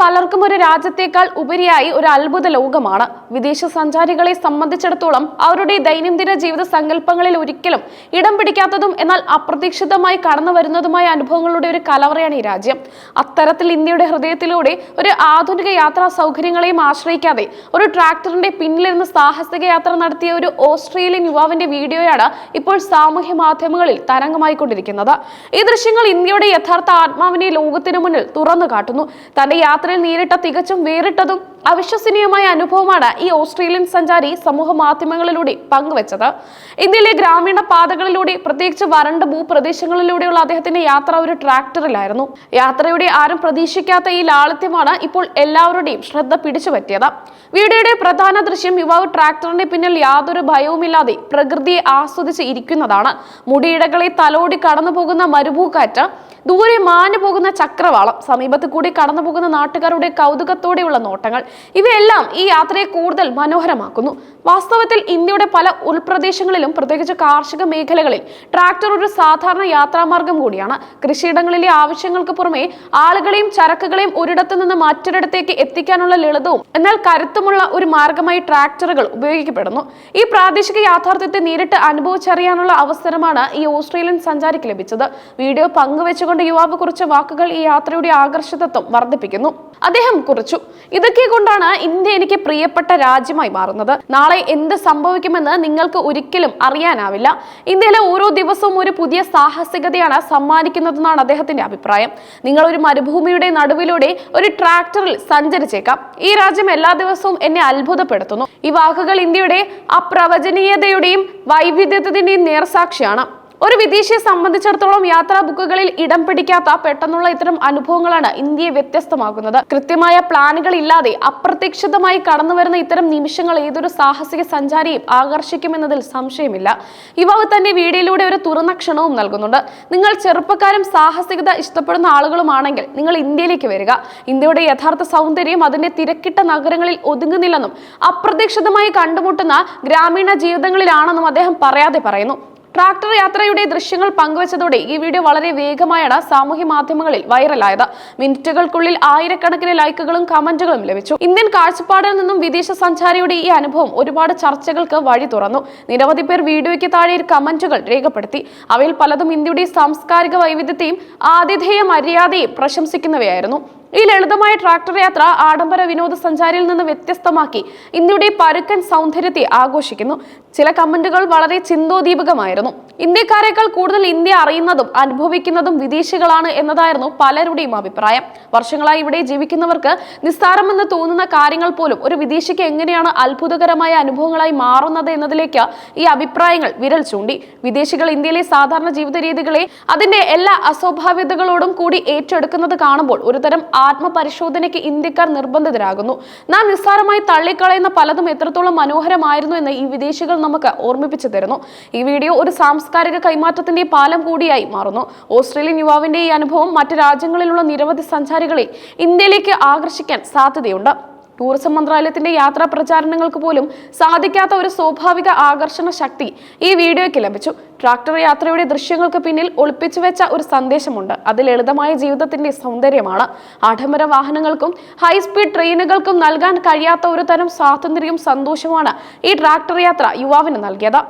പലർക്കും ഒരു രാജ്യത്തേക്കാൾ ഉപരിയായി ഒരു അത്ഭുത ലോകമാണ്. വിദേശ സഞ്ചാരികളെ സംബന്ധിച്ചിടത്തോളം അവരുടെ ദൈനംദിന ജീവിത സങ്കല്പങ്ങളിൽ ഒരിക്കലും ഇടം പിടിക്കാത്തതും എന്നാൽ അപ്രതീക്ഷിതമായി കടന്നു വരുന്നതുമായ അനുഭവങ്ങളുടെ ഒരു കലവറയാണ് ഈ രാജ്യം. അത്തരത്തിൽ ഇന്ത്യയുടെ ഹൃദയത്തിലൂടെ ഒരു ആധുനിക യാത്രാ സൗകര്യങ്ങളെയും ആശ്രയിക്കാതെ ഒരു ട്രാക്ടറിന്റെ പിന്നിലിരുന്ന് സാഹസിക യാത്ര നടത്തിയ ഒരു ഓസ്ട്രേലിയൻ യുവാവിന്റെ വീഡിയോയാണ് ഇപ്പോൾ സാമൂഹ്യ മാധ്യമങ്ങളിൽ തരംഗമായിക്കൊണ്ടിരിക്കുന്നത്. ഈ ദൃശ്യങ്ങൾ ഇന്ത്യയുടെ യഥാർത്ഥ ആത്മാവിനെ ലോകത്തിനു മുന്നിൽ തുറന്നു കാട്ടുന്നു. തന്റെ യാത്രയിൽ നേരിട്ട തികച്ചും വേറിട്ടതും അവിശ്വസനീയമായ അനുഭവമാണ് ഈ ഓസ്ട്രേലിയൻ സഞ്ചാരി സമൂഹ മാധ്യമങ്ങളിലൂടെ പങ്കുവച്ചത്. ഇന്ത്യയിലെ ഗ്രാമീണ പാതകളിലൂടെ പ്രത്യേകിച്ച് വരണ്ട ഭൂപ്രദേശങ്ങളിലൂടെയുള്ള അദ്ദേഹത്തിന്റെ യാത്ര ഒരു ട്രാക്ടറിലായിരുന്നു. യാത്രയുടെ ആരും പ്രതീക്ഷിക്കാത്ത ഈ ലാളിത്യമാണ് ഇപ്പോൾ എല്ലാവരുടെയും ശ്രദ്ധ പിടിച്ചുപറ്റിയത്. വീഡിയോയുടെ പ്രധാന ദൃശ്യം യുവാവ് ട്രാക്ടറിന്റെ പിന്നിൽ യാതൊരു ഭയവുമില്ലാതെ പ്രകൃതിയെ ആസ്വദിച്ച് ഇരിക്കുന്നതാണ്. മുടിയിടകളെ തലോടി കടന്നു പോകുന്ന മരുഭൂക്കാറ്റ് ദൂരെ മാഞ്ഞു പോകുന്ന ചക്രവാളം സമീപത്ത് കൂടി കടന്നു പോകുന്ന നാട്ടുകാരുടെ കൗതുകത്തോടെയുള്ള നോട്ടങ്ങൾ ഇവയെല്ലാം ഈ യാത്രയെ കൂടുതൽ മനോഹരമാക്കുന്നു. വാസ്തവത്തിൽ ഇന്ത്യയുടെ പല ഉൾപ്രദേശങ്ങളിലും പ്രത്യേകിച്ച് കാർഷിക മേഖലകളിൽ ട്രാക്ടർ ഒരു സാധാരണ യാത്രാമാർഗം കൂടിയാണ്. കൃഷിയിടങ്ങളിലെ ആവശ്യങ്ങൾക്ക് പുറമെ ആളുകളെയും ചരക്കുകളെയും ഒരിടത്തു നിന്ന് മറ്റൊരിടത്തേക്ക് എത്തിക്കാനുള്ള ലളിതവും എന്നാൽ കരുത്തുമുള്ള ഒരു മാർഗമായി ട്രാക്ടറുകൾ ഉപയോഗിക്കപ്പെടുന്നു. ഈ പ്രാദേശിക യാഥാർത്ഥ്യത്തെ നേരിട്ട് അനുഭവിച്ചറിയാനുള്ള അവസരമാണ് ഈ ഓസ്ട്രേലിയൻ സഞ്ചാരിക്ക് ലഭിച്ചത്. വീഡിയോ പങ്കുവെച്ചുകൊണ്ട് യുവാവ് കുറിച്ച വാക്കുകൾ ഈ യാത്രയുടെ ആകർഷകത്വം വർദ്ധിപ്പിക്കുന്നു. അദ്ദേഹം കുറിച്ചു. ഇതൊക്കെ കൊണ്ടാണ് ഇന്ത്യ എനിക്ക് പ്രിയപ്പെട്ട രാജ്യമായി മാറുന്നത്. നാളെ എന്ത് സംഭവിക്കുമെന്ന് നിങ്ങൾക്ക് ഒരിക്കലും അറിയാനാവില്ല. ഇന്ത്യയിലെ ഓരോ ദിവസവും ഒരു പുതിയ സാഹസികതയാണ് സമ്മാനിക്കുന്നതെന്നാണ് അദ്ദേഹത്തിന്റെ അഭിപ്രായം. നിങ്ങൾ ഒരു മരുഭൂമിയുടെ നടുവിലൂടെ ഒരു ട്രാക്ടറിൽ സഞ്ചരിച്ചേക്കാം. ഈ രാജ്യം എല്ലാ ദിവസവും എന്നെ അത്ഭുതപ്പെടുത്തുന്നു. ഈ വാക്കുകൾ ഇന്ത്യയുടെ അപ്രവചനീയതയുടെയും വൈവിധ്യത്തിന്റെയും നേർസാക്ഷിയാണ്. ഒരു വിദേശിയെ സംബന്ധിച്ചിടത്തോളം യാത്രാ ബുക്കുകളിൽ ഇടം പിടിക്കാത്ത പെട്ടെന്നുള്ള ഇത്തരം അനുഭവങ്ങളാണ് ഇന്ത്യയെ വ്യത്യസ്തമാക്കുന്നത്. കൃത്യമായ പ്ലാനുകൾ ഇല്ലാതെ അപ്രതീക്ഷിതമായി കടന്നു വരുന്ന ഇത്തരം നിമിഷങ്ങൾ ഏതൊരു സാഹസിക സഞ്ചാരിയും ആകർഷിക്കുമെന്നതിൽ സംശയമില്ല. യുവാവ് തന്റെ വീഡിയോയിലൂടെ ഒരു തുറന്ന ക്ഷണവും നൽകുന്നുണ്ട്. നിങ്ങൾ ചെറുപ്പക്കാരും സാഹസികത ഇഷ്ടപ്പെടുന്ന ആളുകളുമാണെങ്കിൽ നിങ്ങൾ ഇന്ത്യയിലേക്ക് വരിക. ഇന്ത്യയുടെ യഥാർത്ഥ സൗന്ദര്യം അതിന്റെ തിരക്കിട്ട നഗരങ്ങളിൽ ഒതുങ്ങുന്നില്ലെന്നും അപ്രതീക്ഷിതമായി കണ്ടുമുട്ടുന്ന ഗ്രാമീണ ജീവിതങ്ങളിലാണെന്നും അദ്ദേഹം പറയാതെ പറയുന്നു. ട്രാക്ടർ യാത്രയുടെ ദൃശ്യങ്ങൾ പങ്കുവച്ചതോടെ ഈ വീഡിയോ വളരെ വേഗമായാണ് സാമൂഹ്യ മാധ്യമങ്ങളിൽ വൈറലായത്. മിനിറ്റുകൾക്കുള്ളിൽ ആയിരക്കണക്കിന് ലൈക്കുകളും കമന്റുകളും ലഭിച്ചു. ഇന്ത്യൻ കാഴ്ചപ്പാടിൽ നിന്നും വിദേശ സഞ്ചാരിയുടെ ഈ അനുഭവം ഒരുപാട് ചർച്ചകൾക്ക് വഴി തുറന്നു. നിരവധി പേർ വീഡിയോയ്ക്ക് താഴെ കമന്റുകൾ രേഖപ്പെടുത്തി. അവയിൽ പലതും ഇന്ത്യയുടെ സാംസ്കാരിക വൈവിധ്യത്തെയും ആതിഥേയ മര്യാദയും പ്രശംസിക്കുന്നവയായിരുന്നു. ഈ ലളിതമായ ട്രാക്ടർ യാത്ര ആഡംബര വിനോദസഞ്ചാരിയിൽ നിന്ന് വ്യത്യസ്തമാക്കി. ഇന്ത്യയുടെ പരുക്കൻ സൗന്ദര്യത്തെ ആഘോഷിക്കുന്നു. ചില കമന്റുകൾ വളരെ ചിന്തോദീപകമായിരുന്നു. ഇന്ത്യക്കാരെക്കാൾ കൂടുതൽ ഇന്ത്യ അറിയുന്നതും അനുഭവിക്കുന്നതും വിദേശികളാണ് എന്നതായിരുന്നു പലരുടെയും അഭിപ്രായം. വർഷങ്ങളായി ഇവിടെ ജീവിക്കുന്നവർക്ക് നിസ്സാരമെന്ന് തോന്നുന്ന കാര്യങ്ങൾ പോലും ഒരു വിദേശിക്ക് എങ്ങനെയാണ് അത്ഭുതകരമായ അനുഭവങ്ങളായി മാറുന്നത് എന്നതിലേക്ക് ഈ അഭിപ്രായങ്ങൾ വിരൽ ചൂണ്ടി. വിദേശികൾ ഇന്ത്യയിലെ സാധാരണ ജീവിത രീതികളെ അതിന്റെ എല്ലാ അസ്വാഭാവികതകളോടും കൂടി ഏറ്റെടുക്കുന്നത് കാണുമ്പോൾ ഒരുതരം ആത്മപരിശോധനയ്ക്ക് ഇന്ത്യക്കാർ നിർബന്ധിതരാകുന്നു. നാം നിസ്സാരമായി തള്ളിക്കളയുന്ന പലതും എത്രത്തോളം മനോഹരമായിരുന്നു എന്ന് ഈ വിദേശികൾ നമുക്ക് ഓർമ്മിപ്പിച്ചു തരുന്നു. ഈ വീഡിയോ ഒരു സാംസ്കാരിക കൈമാറ്റത്തിന്റെ പാലം കൂടിയായി മാറുന്നു. ഓസ്ട്രേലിയൻ യുവാവിന്റെ ഈ അനുഭവം മറ്റു രാജ്യങ്ങളിലുള്ള നിരവധി സഞ്ചാരികളെ ഇന്ത്യയിലേക്ക് ആകർഷിക്കാൻ സാധ്യതയുണ്ട്. ടൂറിസം മന്ത്രാലയത്തിന്റെ യാത്രാ പ്രചാരണങ്ങൾക്ക് പോലും സാധിക്കാത്ത ഒരു സ്വാഭാവിക ആകർഷണ ശക്തി ഈ വീഡിയോയ്ക്ക് ലഭിച്ചു. ട്രാക്ടർ യാത്രയുടെ ദൃശ്യങ്ങൾക്ക് പിന്നിൽ ഒളിപ്പിച്ചു വെച്ച ഒരു സന്ദേശമുണ്ട്. അത് ലളിതമായ ജീവിതത്തിന്റെ സൗന്ദര്യമാണ്. ആഡംബര വാഹനങ്ങൾക്കും ഹൈസ്പീഡ് ട്രെയിനുകൾക്കും നൽകാൻ കഴിയാത്ത ഒരു തരം സ്വാതന്ത്ര്യവും സന്തോഷവുമാണ് ഈ ട്രാക്ടർ യാത്ര യുവാവിന് നൽകിയത്.